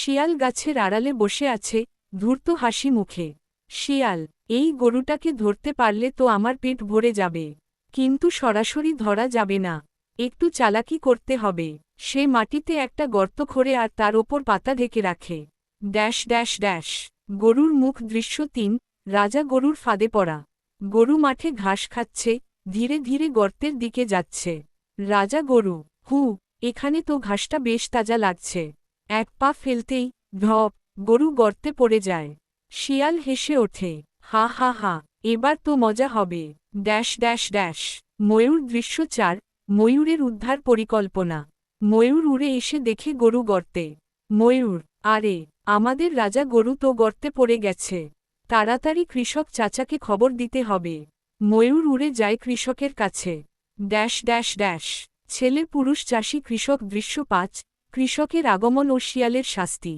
শিয়াল গাছের আড়ালে বসে আছে, ধূর্ত হাসি মুখে। শিয়াল, এই গরুটাকে ধরতে পারলে তো আমার পেট ভরে যাবে। কিন্তু সরাসরি ধরা যাবে না। একটু চালাকি করতে হবে। সে মাটিতে একটা গর্ত খোঁড়ে আর তার ওপর পাতা ঢেকে রাখে। Dash dash dash. গরুর মুখ দৃশ্য তিন, রাজা গরুর ফাঁদে পড়া। গরু মাঠে ঘাস খাচ্ছে, ধীরে ধীরে গর্তের দিকে যাচ্ছে। রাজা গরু, হু, এখানে তো ঘাসটা বেশ তাজা লাগছে। এক পা ফেলতেই ধপ গরু গর্তে পড়ে যায়। শিয়াল হেসে ওঠে, হা হা হা, এবার তো মজা হবে। Dash dash dash. ময়ূর দৃশ্য চার, ময়ূরের উদ্ধার পরিকল্পনা। ময়ূর উড়ে এসে দেখে গরু গর্তে। ময়ূর, আরে, আমাদের রাজা গরু তো গর্তে পড়ে গেছে। তাড়াতাড়ি কৃষক চাচাকে খবর দিতে হবে। ময়ূর উড়ে যায় কৃষকের কাছে। Dash dash dash. ছেলে পুরুষ চাষি কৃষক দৃশ্য পাঁচ কৃষকের আগমন ও শিয়ালের শাস্তি।